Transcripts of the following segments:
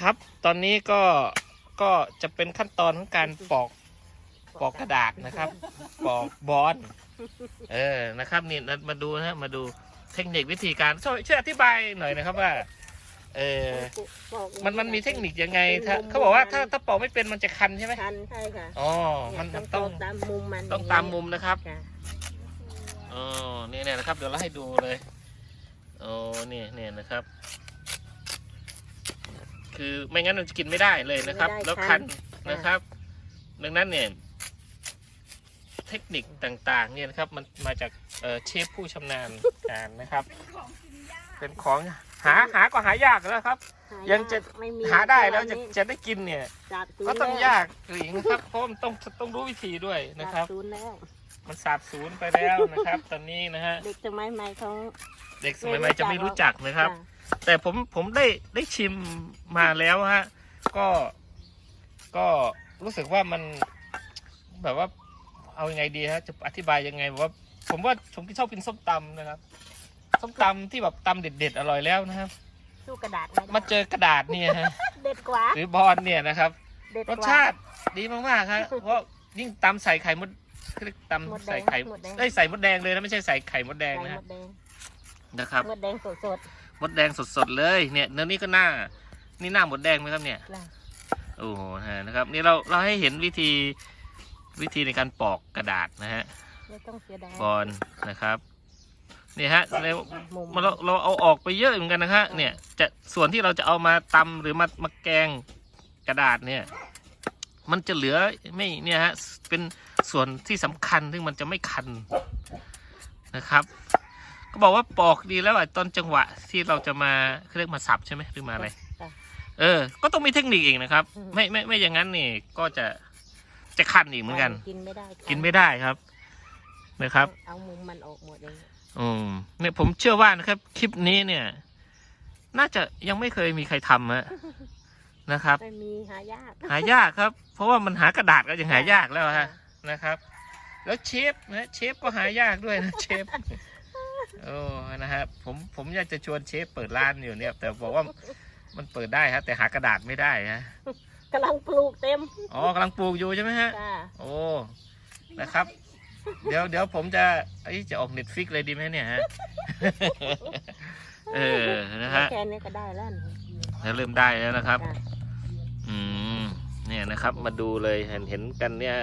ครับ ตอนนี้ก็ก็จะเป็นขั้นตอนของการปอกปอกกระดาษนะครับ ปอกบอลเออนะครับนี่มาดูนะฮะมาดูเทคนิควิธีการช่วยช่วยอธิบายหน่อยนะครับว่า เออมันมันมีเทคนิคยังไงถ้าเขาบอกว่าถ้าถ้าปอกไม่เป็นมันจะคันใช่ไหมคันใช่ค่ะอ๋อมันมันต้องตามมุมมันต้องตามมุมนะครับค่ะอ๋อนี่เนี่ยนะครับ เดี๋ยวเราให้ดูเลยโอ้นี่เนี่ยนะครับ คือไม่งั้นมันจะกินไม่ได้เลยนะครับแล้วคัน นะครับ ดังนั้นเนี่ย เทคนิคต่างๆ เนี่ยนะครับ มันมาจากเอ่อเชฟผู้ชำนาญการนะครับ เป็นของหาหาก็หายากแล้วครับ หายังจะ ไม่มีหาได้แล้วจะตอนนี้จะได้กินเนี่ย จากศูนก็ย์ต้องแล้วยากอีกนะครับเพราะมันต้องต้องรู้วิธีด้วยนะครับ จากศูนย์แล้ว มันสาบสูญไปแล้วนะครับ ตอนนี้นะฮะเด็กสมัยใหม่เขาเด็กสมัยใหม่จะไม่รู้จักนะครับจ้ะแต่ผมผมได้ได้ชิมมาแล้วฮะก็ก็รู้สึกว่ามันแบบว่าเอายังไงดีฮะจะอธิบายยังไงแบบว่า ผมว่าผมชอบกินส้มตำนะครับส้มตำที่แบบตำเด็ดๆอร่อยแล้วนะครับสู้กระดาษไได้มาเจอกระดาษเนี่ยฮะเด็ดกว่าหรือบอลเนี่ยนะครับเด็ดรกสว่าชาติดีมากๆครับเพราะยิ่งตำใส่ไข่มดเรียกมด ตำแดงใส่ไข่มดแดง ได้ยใส่มดแดงเลยนะไม่ใช่ใส่ไข่มดแดงใส่นะหมฮะดแดงนะครับหมดแดงสดมดแดงสดๆเลยเนี่ยเนื้อนี่ก็หน้า นี่หน้าหมดแดงไหมครับเนี่ย ๆล่ะโอ้โหฮะนะครับ นี่เราเราให้เห็นวิธีวิธีในการปอกกระดาษนะฮะไม่ต้องเสียดายบอลนะครับนี่ฮะเรามุมเราเราเอาออกไปเยอะเหมือนกันนะฮะเนี่ยจะส่วนที่เราจะเอามาตำหรือมามาแกงกระดาษเนี่ย มันจะเหลือไม่เนี่ยฮะเป็นส่วนที่สำคัญซึ่งมันจะไม่คันนะครับ ก็บอกว่าปอกดีแล้วอะตอนจังหวะที่เราจะมาเขาเรียกมาสับใช่ไหมหรือมาอะไรจ้ะเออ ก็ต้องมีเทคนิคอีกนะครับ ไม่ไม่ไม่อย่างนั้นนี่ก็จะจะคันอีกเหมือนกัน กินไม่ได้กินไม่ได้ครับนะครับเอามุมมันออกหมดเลยอืมเนี่ยผมเชื่อว่านะครับ คลิปนี้เนี่ย น่าจะยังไม่เคยมีใครทำฮะ นะครับไม่มีหายากหายากครับ เพราะว่ามันหากระดาษก็ยังหายากแล้วฮะนะครับ แล้วเชฟนะเชฟก็หายากด้วยนะเชฟโอ้นะครับผมผมอยากจะชวนเชฟเปิดร้านอยู่เนี่ย แต่บอกว่ามันเปิดได้ฮะแต่หากระดาษไม่ได้ฮะกำลังปลูกเต็มอ๋อกำลังปลูกอยู่ใช่ไหมฮะจ้าโอ้นะครับ เดี๋ยวเดี๋ยวผมจะไอยจะออกเน็ตฟิกเลยดีไหมเนี่ยฮะเออนะฮะแค่นี้ก็ได้แล้วนี่แล้วเริ่มได้แล้วนะครับ จ้ะอืม เนี่ยนะครับ มาดูเลยเห็นเห็นกันเนี่ย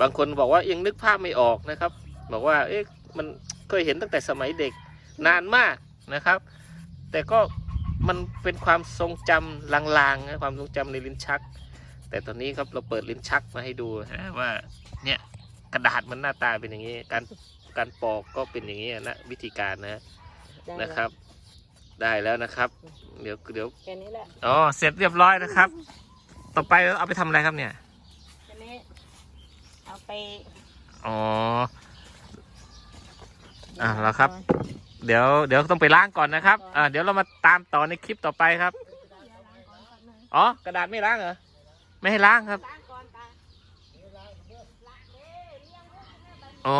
บางคนบอกว่ายังนึกภาพไม่ออกนะครับ บอกว่าเอ๊ะมันเคยเห็นตั้งแต่สมัยเด็กนานมากนะครับ แต่ก็มันเป็นความทรงจำลางๆนะความทรงจำในลิ้นชัก แต่ตอนนี้ครับเราเปิดลิ้นชักมาให้ดูนะว่าเนี่ยกระดาษมันหน้าตาเป็นอย่างนี้ การการปอกก็เป็นอย่างนี้นะวิธีการนะได้นะแล้วครับ ได้แล้วนะครับ เดี๋ยวเดี๋ยวแค่นี้แหละอ๋อเสร็จเรียบร้อยนะครับ ต่อไปเอาไปทำอะไรครับเนี่ยแค่นี้เอาไปอ๋อ อะแล้วครับ เดี๋ยวเดี๋ยวต้องไปล้างก่อนนะครับ อ่าเดี๋ยวเรามาตามต่อในคลิปต่อไปครับ อ๋อ กระดาษไม่ล้างเหรอ ไม่ให้ล้างครับ ล้างก่อนตา อ๋อ